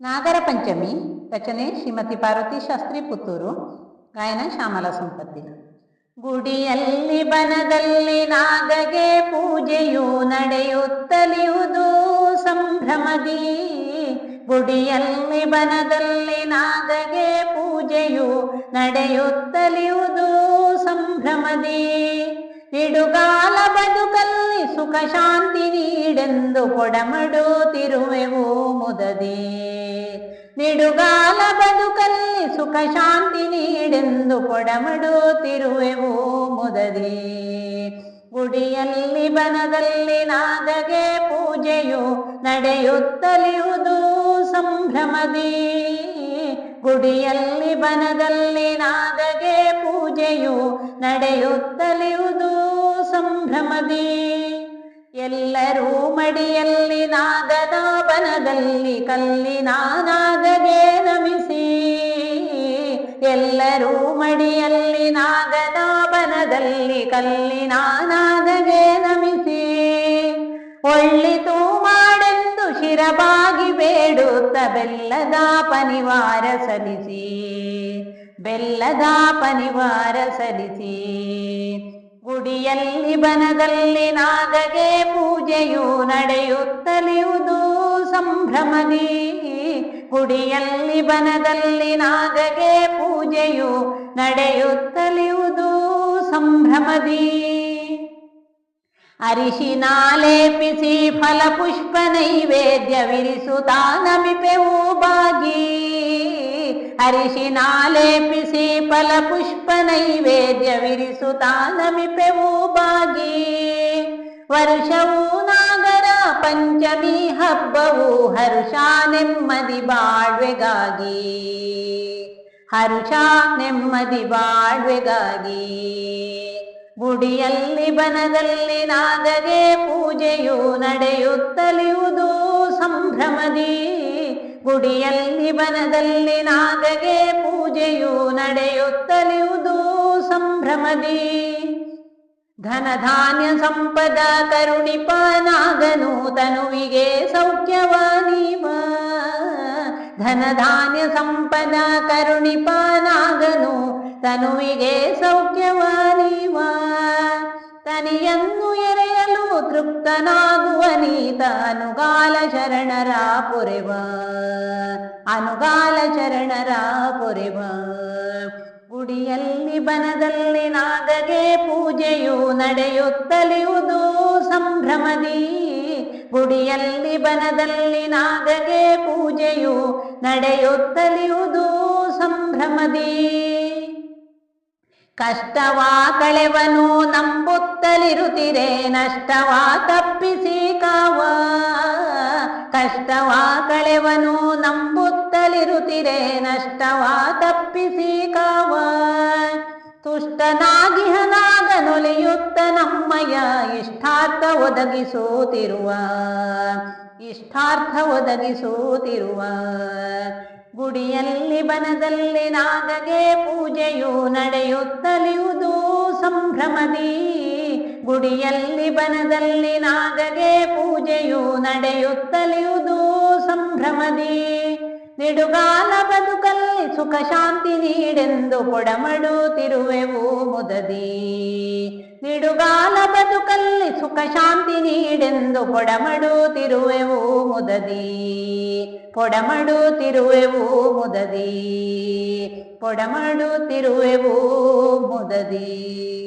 ನಾಗರ ಪಂಚಮಿ ರಚನೆ ಶ್ರೀಮತಿ ಪಾರ್ವತಿ ಶಾಸ್ತ್ರಿ ಪುತ್ತೂರು, ಗಾಯನ ಶ್ಯಾಮಲ ಸಂಪತ್ತಿ. ಗುಡಿಯಲ್ಲಿ ಬನದಲ್ಲಿ ನಾಗಗೆ ಪೂಜೆಯು ನಡೆಯುತ್ತಲಿಯುವುದು ಸಂಭ್ರಮದಿ. ಗುಡಿಯಲ್ಲಿ ಬನದಲ್ಲಿ ನಾಗಗೆ ಪೂಜೆಯು ನಡೆಯುತ್ತಲಿಯುವುದು ಸಂಭ್ರಮದಿ. ನಿಡುಗಾಲ ಬದುಕಲ್ಲಿ ಸುಖ ಶಾಂತಿ ನೀಡೆಂದು ಕೊಡಮಡುತ್ತಿರುವೆವು ಮುದದಿ. ನಿಡುಗಾಲ ಬದುಕಲ್ಲಿ ಸುಖ ಶಾಂತಿ ನೀಡೆಂದು ಕೊಡಮಡುತ್ತಿರುವೆವು ಮುದದಿ. ಗುಡಿಯಲ್ಲಿ ಬನದಲ್ಲಿ ನಾಗಗೆ ಪೂಜೆಯು ನಡೆಯುತ್ತಲಿಯುವುದು ಸಂಭ್ರಮದಿ. ಗುಡಿಯಲ್ಲಿ ಬನದಲ್ಲಿ ನಾಗಗೆ ಪೂಜೆಯು ನಡೆಯುತ್ತಲಿಯುವುದು ಸಂಭ್ರಮದಿ ಎಲ್ಲರೂ ಮಡಿಯಲ್ಲಿ ನಾಗದ ಬನದಲ್ಲಿ ಕಲ್ಲಿನ ನಾಗಗೆ ನಮಿಸಿ. ಎಲ್ಲರೂ ಮಡಿಯಲ್ಲಿ ನಾಗದ ಬನದಲ್ಲಿ ಕಲ್ಲಿನ ನಾಗಗೆ ನಮಿಸಿ. ಒಳ್ಳಿತು ಮಾಡೆಂದು ಶಿರಬಾಗಿ ಬೇಡುತ್ತ ಬೆಲ್ಲದ ಪನಿವಾರ ಸಲ್ಲಿಸಿ, ಬೆಲ್ಲದ ಪನಿವಾರ ಸಲ್ಲಿಸಿ. ಗುಡಿಯಲ್ಲಿ ಬನದಲ್ಲಿ ನಾಗಗೆ ಪೂಜೆಯು ನಡೆಯುತ್ತಲಿಯುವುದು ಸಂಭ್ರಮದಿ ಗುಡಿಯಲ್ಲಿ ಬನದಲ್ಲಿ ನಾಗಗೆ ಪೂಜೆಯು ನಡೆಯುತ್ತಲಿಯುವುದು ಸಂಭ್ರಮದಿ ಅರಿಶಿನ ಲೇಪಿಸಿ ಫಲ ಪುಷ್ಪ ವಿರಿಸು ನಮಿಪೆವು ಬಾಗಿ. ಅರಿಶಿನಾಲೇಪಿಸಿ ಫಲ ಪುಷ್ಪ ವಿರಿಸು ನಮಿಪೆವು ಬಾಗಿ. ವರ್ಷವೂ ನಾಗರ ಪಂಚಮಿ ಹಬ್ಬವು ಹರುಷ ನೆಮ್ಮದಿ ಬಾಳ್ವೆಗಾಗಿ. ಹರುಷ ನೆಮ್ಮದಿ ಬಾಳ್ವೆಗಾಗಿ. ಗುಡಿಯಲ್ಲಿ ಬನದಲ್ಲಿ ನಾಗಗೆ ಪೂಜೆಯು ನಡೆಯುತ್ತಲಿಯುವುದು ಸಂಭ್ರಮದಿ. ಗುಡಿಯಲ್ಲಿ ಬನದಲ್ಲಿ ನಾಗಗೆ ಪೂಜೆಯು ನಡೆಯುತ್ತಲಿಯುವುದು ಸಂಭ್ರಮದಿ. ಧನಧಾನ್ಯ ಸಂಪದ ಕರುಣಿಪ ನಾಗನು ತನುವಿಗೆ ಸೌಖ್ಯವಾನೀವ ಧನಧಾನ್ಯ ಸಂಪದ ಕರುಣಿಪ ನಾಗನು ತನುವಿಗೆ ಸೌಖ್ಯವಾನೀವ. ತನಿಯನ್ನು ಎರೆಯಲು ತೃಪ್ತನಾಗುವ ನೀತ ಅನುಗಾಲ ಶರಣರ ಪೊರೆವ. ಅನುಗಾಲ ಶರಣರ ಪೊರೆವ. ಗುಡಿಯಲ್ಲಿ ಬನದಲ್ಲಿ ನಾಗಗೆ ಪೂಜೆಯು ನಡೆಯುತ್ತಲಿಯುವುದು ಸಂಭ್ರಮದಿ. ಗುಡಿಯಲ್ಲಿ ಬನದಲ್ಲಿ ನಾಗಗೆ ಪೂಜೆಯು ನಡೆಯುತ್ತಲಿಯುವುದು ಸಂಭ್ರಮದಿ. ಕಷ್ಟವಾ ಕಳೆವನು ನಂಬುತ್ತಲಿರುತ್ತಿರೆ ನಷ್ಟವಾ ತಪ್ಪಿಸಿ ಕಾವ. ಕಷ್ಟವಾ ಕಳೆವನು ನಂಬುತ್ತಲಿರುತ್ತಿರೆ ನಷ್ಟವಾ ತಪ್ಪಿಸಿ ಕಾವ. ತುಷ್ಟನಾಗಿ ಹನಾಗನೊಲಿಯುತ್ತ ನಮ್ಮಯ ಇಷ್ಟಾರ್ಥ ಒದಗಿಸುತ್ತಿರುವ ಇಷ್ಟಾರ್ಥ ಒದಗಿಸುತ್ತಿರುವ ಗುಡಿಯಲ್ಲಿ ಬನದಲ್ಲಿ ನಾಗಗೆ ಪೂಜೆಯು ನಡೆಯುತ್ತಲಿಯುವುದು ಸಂಭ್ರಮದಿ. ಗುಡಿಯಲ್ಲಿ ಬನದಲ್ಲಿ ನಾಗಗೆ ಪೂಜೆಯು ನಡೆಯುತ್ತಲಿಯುವುದು ಸಂಭ್ರಮದಿ. ನಿಡುಗಾಲ ಬದುಕಲ್ಲಿ ಸುಖ ಶಾಂತಿ ನೀಡೆಂದು ಕೊಡಮಡುತ್ತಿರುವೆವು ಮುದದಿ. ನಿಡುಗಾಲ ಬದುಕಲ್ಲಿ ಸುಖ ಶಾಂತಿ ನೀಡೆಂದು ಕೊಡಮಡುತ್ತಿರುವೆವು ಮುದದಿ. ಪೊಡಮಡುತ್ತಿರುವೆವು ಮುದದಿ. ಪೊಡಮಡುತ್ತಿರುವೆವು ಮುದದಿ.